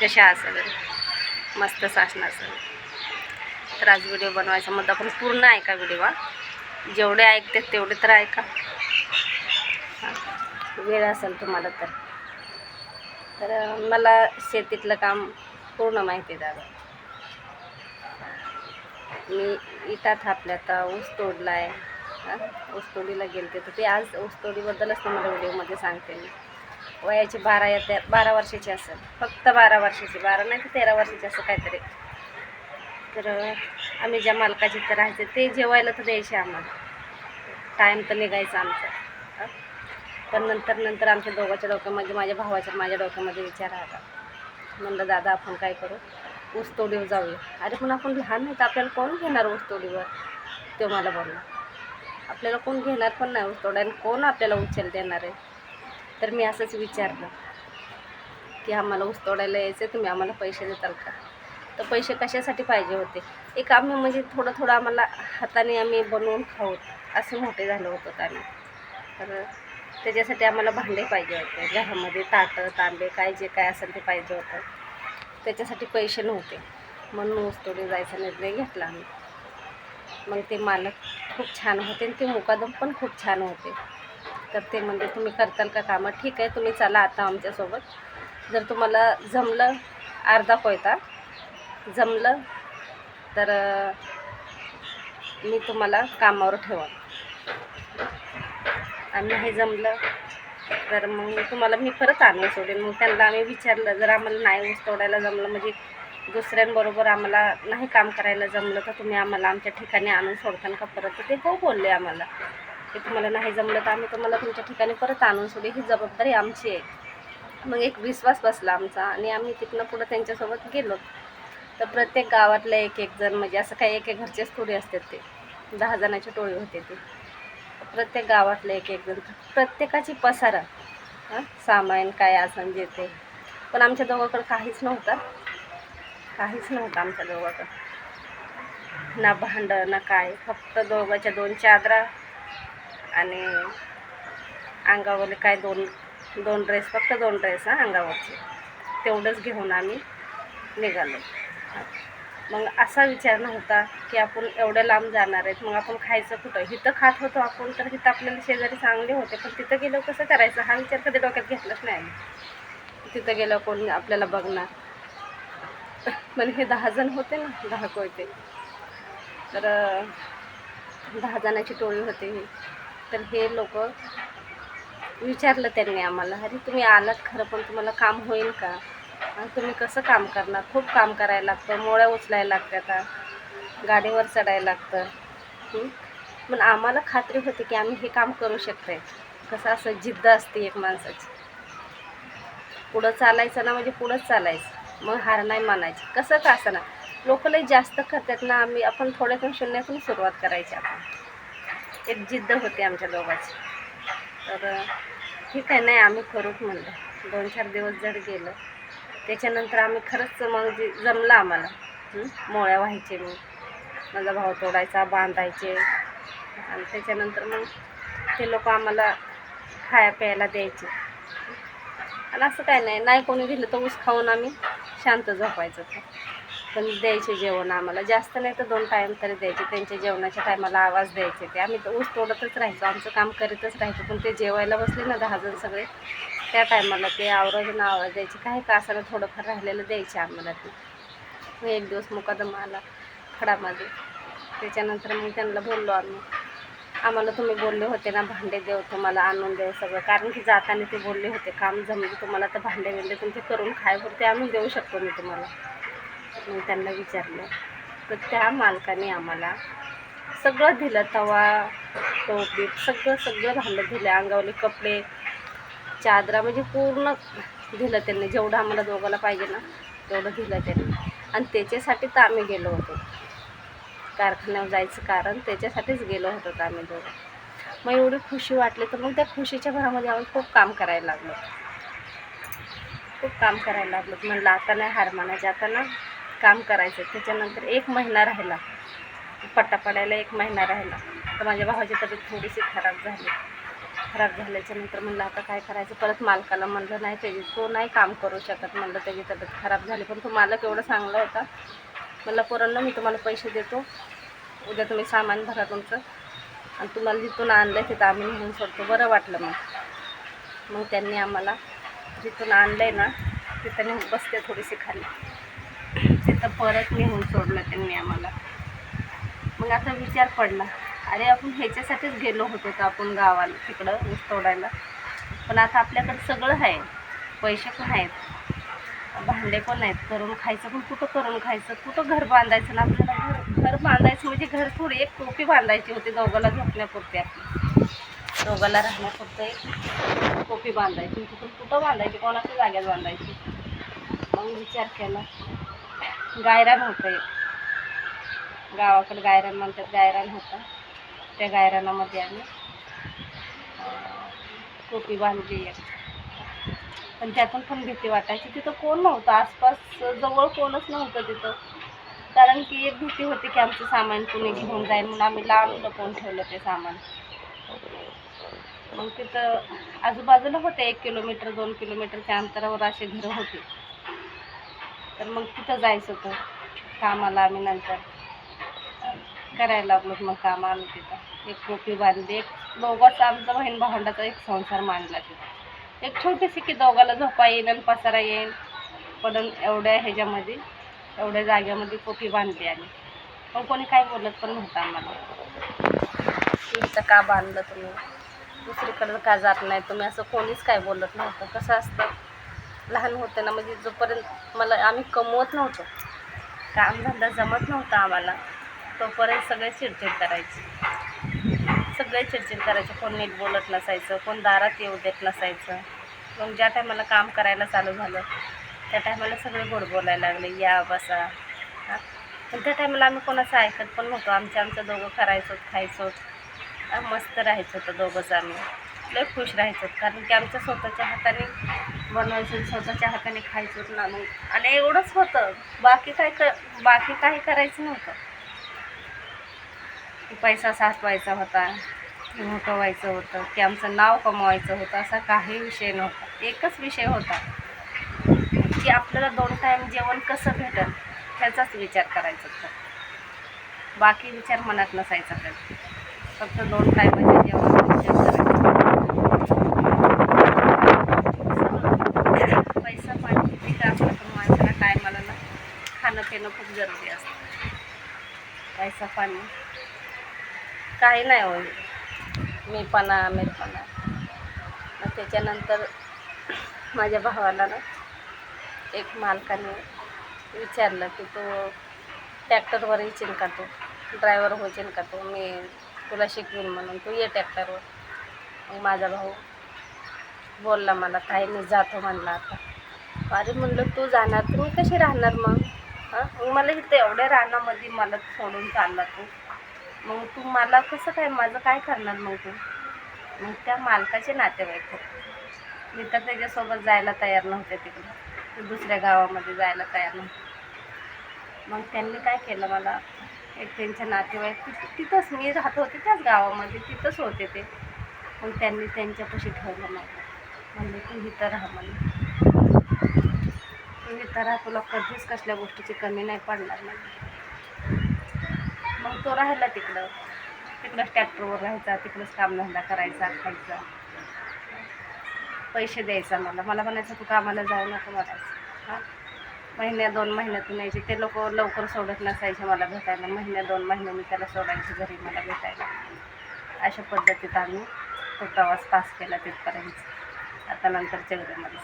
कशा असेल मस्त असणार असेल तर आज व्हिडिओ बनवायचा मग पण पूर्ण ऐका व्हिडिओ जेवढे ऐकते तेवढे तर ऐका वेळ असेल तुम्हाला तर. तर मला शेतीतलं काम पूर्ण माहिती आहे दादा मी इटा थापल्या आता ऊस तोडला आहे ऊस तोडीला गेलते तर ते आज ऊस तोडीबद्दलच तुम्हाला व्हिडिओमध्ये सांगते मी. वयाची बारा येते बारा वर्षाची असेल. फक्त बारा वर्षाची बारा नाही तर तेरा वर्षाची असं काहीतरी. तर आम्ही ज्या मालकाची तर राहायचे ते जेवायला तर द्यायचे आम्हाला. टाईम तर निघायचा आमचा. पण नंतर नंतर आमच्या दोघांच्या डोक्यामध्ये माझ्या भावाच्या माझ्या डोक्यामध्ये विचार आला. म्हणलं दादा आपण काय करू? ऊस तोडीवर जाऊया. अरे पण आपण लहान नाही तर आपल्याला कोण घेणार ऊस तोडीवर? तो मला बोलला. आपल्याला कोण घेणार पण नाही ऊस आणि कोण आपल्याला उचल देणार आहे? तर मी असंच विचारलं की आम्हाला ऊस तोडायला यायचं तुम्ही आम्हाला पैसे देताल का? तर पैसे कशासाठी पाहिजे होते? एक आम्ही म्हणजे थोडं थोडं आम्हाला हाताने आम्ही बनवून खाऊ असे मोठे झालो होतो आम्ही तर त्याच्यासाठी आम्हाला भांडे पाहिजे होते घरामध्ये ताटं तांबे काय जे काय असेल ते पाहिजे होतं. त्याच्यासाठी पैसे नव्हते. म्हणून ऊसतोडी जायचा निर्णय घेतला आम्ही. मग ते मालक खूप छान होते आणि ते मुकादम पण खूप छान होते. तर ते म्हणजे तुम्ही करताल का कामं? ठीक आहे तुम्ही चला आता आमच्यासोबत. जर तुम्हाला जमलं अर्धा कोयता जमलं तर मी तुम्हाला कामावर ठेवा आणि नाही जमलं तर मग तुम्हाला मी परत आणून सोडेन. मग त्यांना आम्ही विचारलं जर आम्हाला नाही ऊस तोडायला जमलं म्हणजे दुसऱ्यांबरोबर आम्हाला नाही काम करायला जमलं तर तुम्ही आम्हाला आमच्या ठिकाणी आणून सोडताल का परत? ते हो बोलले आम्हाला. ते तुम्हाला नाही जमलं तर आम्ही तुम्हाला तुमच्या ठिकाणी परत आणून सोडे. ही जबाबदारी आमची आहे. मग एक विश्वास बसला आमचा आणि आम्ही तिथनं पुढं त्यांच्यासोबत गेलो. तर प्रत्येक गावातलं एक एक जण म्हणजे असं काही एक एक घरचेच थोडी असतात ते. दहा जणाची टोळी होते ते. प्रत्येक गावातलं एक एक जण. प्रत्येकाची पसारा. हां? सामान काय असं जे ते. पण आमच्या दोघाकडं काहीच नव्हतं. काहीच नव्हतं आमच्या दोघाकडं. ना भांडं ना काय. फक्त दोघाच्या दोन चादरा. आणि अंगावरले काय दोन दोन ड्रेस फक्त दोन ड्रेस हां अंगावरचे. तेवढंच घेऊन आम्ही निघालो. मग असा विचार नव्हता की आपण एवढं लांब जाणार आहेत. मग आपण खायचं कुठं? इथं खात होतो आपण तर तिथं आपल्याला शेजारी चांगले होते. पण तिथं गेलो कसं करायचं? हा विचार कधी डोक्यात घेतलाच नाही आम्ही. तिथं गेलं कोण आपल्याला बघणार? पण हे दहा जण होते ना दहा कोयते. तर दहा जणाची टोळी होती. ही तर हे लोक विचारलं त्यांनी आम्हाला अरे तुम्ही आलात खरं पण तुम्हाला काम होईल का? तुम्ही कसं काम करणार? खूप काम करायला लागतं मोळ्या उचलायला लागतात गाडीवर चढायला लागतं. पण आम्हाला खात्री होती की आम्ही हे काम करू शकतो कसं असं जिद्द असते एक माणसाची. पुढं चालायचं ना म्हणजे पुढंच चालायचं. मग हार नाही मानायची. कसं का असं ना? लोक लई जास्त करतात ना आम्ही आपण थोड्यातून शून्यातून सुरुवात करायची आपण एक जिद्द होती आमच्या दोघांची. तर ठीक आहे नाही आम्ही करूच म्हणलं. दोन चार दिवस जर गेलं त्याच्यानंतर आम्ही खरंच मग जे जमलं आम्हाला. मोळ्या व्हायचे मग. माझा भाव तोडायचा बांधायचे. आणि त्याच्यानंतर मग ते लोक आम्हाला खाया प्यायला द्यायचे. आणि असं काय नाही. नाही कोणी दिलं तर ऊस खाऊन आम्ही शांत झोपायचं. पण द्यायचे जेवण आम्हाला. जास्त नाही तर दोन टाईम तरी द्यायचे. त्यांच्या जेवणाच्या टायमाला आवाज द्यायचे ते. आम्ही तर ऊस तोडतच राहायचो. आमचं काम करीतच राहायचो. पण ते जेवायला बसले ना दहा जण सगळे त्या टायमाला ते आवराजून आवाज द्यायचे. काही का असं थोडंफार राहिलेलं द्यायचे आम्हाला ते. एक दिवस मुकादम आला खडामध्ये त्याच्यानंतर मग त्यांना बोललो आम्ही. आम्हाला तुम्ही बोलले होते ना भांडे देऊ तुम्हाला आणून देऊ सगळं. कारण की जाताना ते बोलले होते काम जमले तुम्हाला तर भांडे बिंडे तुमचे करून खायपुरते आणून देऊ शकतो मी तुम्हाला. मग त्यांना विचारलं. तर त्या मालकाने आम्हाला सगळं दिलं तवा टोपीट सगळं सगळं भांडं दिलं. अंगावले कपडे चादरा म्हणजे पूर्ण दिलं त्यांनी. जेवढं आम्हाला दोघाला पाहिजे ना तेवढं दिलं त्यांनी. आणि त्याच्यासाठी तर आम्ही गेलो होतो. कारखान्यावर जायचं कारण त्याच्यासाठीच गेलो होतो तर आम्ही दोघं. मग एवढी खुशी वाटली तर मग त्या खुशीच्या भरामध्ये आम्ही खूप काम करायला लागलो. खूप काम करायला लागलो. म्हणलं आता नाही हार मानायचे. आता ना काम करायचं त्याच्यानंतर एक महिना राहिला. पट्टा पडायला एक महिना राहिला. तर माझ्या भावाची तब्येत थोडीशी खराब झाली. खराब झाल्याच्यानंतर म्हणलं आता काय करायचं? परत मालकाला म्हणलं नाही त्याची तो नाही काम करू शकत. म्हणलं त्याची तब्येत खराब झाली. पण तो मालक एवढं चांगला होता. म्हणलं पोरांना मी तुम्हाला पैसे देतो. उद्या तुम्ही सामान भरा तुमचं. आणि तुम्हाला जिथून आणलं तिथं आम्ही नेऊन सोडतो. बरं वाटलं मग. मग त्यांनी आम्हाला जिथून आणलं आहे ना तिथं नेऊन बसते थोडीशी खाली. तिथं परत नेऊन सोडलं त्यांनी आम्हाला. मग आता विचार पडला. अरे आपण ह्याच्यासाठीच गेलो होतो तर आपण गावाला तिकडं ऊस तोडायला. पण आता आपल्याकडे सगळं आहे. पैसे पण आहेत. भांडे पण आहेत. करून खायचं पण कुठं करून खायचं? कुठं घर बांधायचं? ना आपल्याला घर घर बांधायचं म्हणजे घर थोडी एक टोपी बांधायची होती दोघाला झोपण्यापुरती आपली. दोघाला राहण्यापुरतं एक टोपी बांधायची. तिथून कुठं बांधायची? कोणाच्या जाग्यात बांधायची? मग विचार केला. गायरान होतं एक गावाकडे गायरान म्हणतात गायरान होता. त्या गायरानामध्ये आम्ही टोपी बांधली एक पण त्यातून पण भीती वाटायची. तिथं कोण नव्हतं. आसपास जवळ कोणच नव्हतं तिथं. कारण की एक भीती होती की आमचं सामान कुणी घेऊन जाईल म्हणून आम्ही लांब लपवून ठेवलं ते सामान. मग तिथं आजूबाजूला होते एक किलोमीटर दोन किलोमीटरच्या अंतरावर असे घरं होते. तर मग तिथं जायचं होतं? कामाला आम्ही नंतर. करायला लागलो मग काम आम्ही तिथं. एक टोपी बांधली एक दोघांचा आमचा बहीण भावंडाचा एक संसार मांडला तिथं. एक छोटीशी की दोघाला झोपा येईल आणि पसारा येईल पण एवढ्या ह्याच्यामध्ये एवढ्या जाग्यामध्ये कोपी बांधली आम्ही. पण कोणी काय बोलत पण नव्हतं आम्हाला. इथं का बांधलं तुम्ही? दुसरीकडं का जात नाही तुम्ही? असं कोणीच काय बोलत नव्हतं. कसं असतं? लहान होते ना म्हणजे जोपर्यंत मला आम्ही कमवत नव्हतो कामधंदा जमत नव्हता आम्हाला तोपर्यंत सगळे चिडचिड करायचे. सगळे चिडचिड करायचे. कोण नीट बोलत नसायचं कोण दारात येऊ देत नसायचं. मग ज्या टायमाला काम करायला चालू झालं त्या टायमाला सगळे गोड बोलायला लागले या बसा. पण त्या टायमाला आम्ही कोणाचं ऐकत पण नव्हतो. आमच्या आमचं दोघं करायचो खायचो मस्त राहायचं होतं दोघंच आम्ही लय खुश राहायचं कारण की आमच्या स्वतःच्या हाताने बनवायचं स्वतःच्या हाताने खायचो ना मग. आणि एवढंच होतं. बाकी काय कर बाकी काही करायचं नव्हतं. की पैसा साचवायचा होता मोठं व्हायचं होतं की आमचं नाव कमवायचं होतं असा काही विषय नव्हता. एकच विषय होता की आपल्याला दोन टाईम जेवण कसं भेटेल ह्याचाच विचार करायचा होता. बाकी विचार मनात नसायचा तर फक्त दोन टायमाचे जेवण विचार करायचा पैसा पाणी किती का असलं पण माणसाला टायमाला ना खाणं पिणं खूप जरुरी असतं. प्यायचं पाणी. काही नाही होईल मी पणा मग त्याच्यानंतर माझ्या भावाला ना एक मालकाने विचारलं की तो ट्रॅक्टरवर येशील का तू? ड्रायव्हर होशील का तू? मी तुला शिकवीन म्हणून. तू ये ट्रॅक्टरवर. मग माझा भाऊ बोलला मला काही मी जातो म्हणला आता. अरे म्हणलं तू जाणार तर मी कशी राहणार मग? हां? मग मला इथं एवढ्या रानामध्ये मला सोडून चालला तू. मग तू मला कसं काय माझं काय करणार मग तू? मग त्या मालकाचे नातेवाईक मी तर त्याच्यासोबत जायला तयार नव्हते तिकडे. दुसऱ्या गावामध्ये जायला तयार नव्हते. मग त्यांनी काय केलं मला? एक त्यांच्या नातेवाईक तिथंच मी राहत होते त्याच गावामध्ये तिथंच होते ते. मग त्यांनी त्यांच्यापाशी ठेवलं मला. म्हणजे तू इथं राहा म्हणून. मी तर तुला कधीच कसल्या गोष्टीची कमी नाही पडणार नाही मग तो राहिला तिकडं. तिकडंच ट्रॅक्टरवर राहायचा तिकडंच कामधंदा करायचा खायचा. पैसे द्यायचा मला. मला म्हणायचं तू कामाला जाऊ नको म्हणायचं. हां? महिन्या दोन महिन्यातून यायचे. ते लोक लवकर सोडत नसायचे मला भेटायला. महिन्या दोन महिन्यांनी त्याला सोडायचे घरी मला भेटायला. अशा पद्धतीत आम्ही तो प्रवास पास केला तिथपर्यंत. आता नंतर मला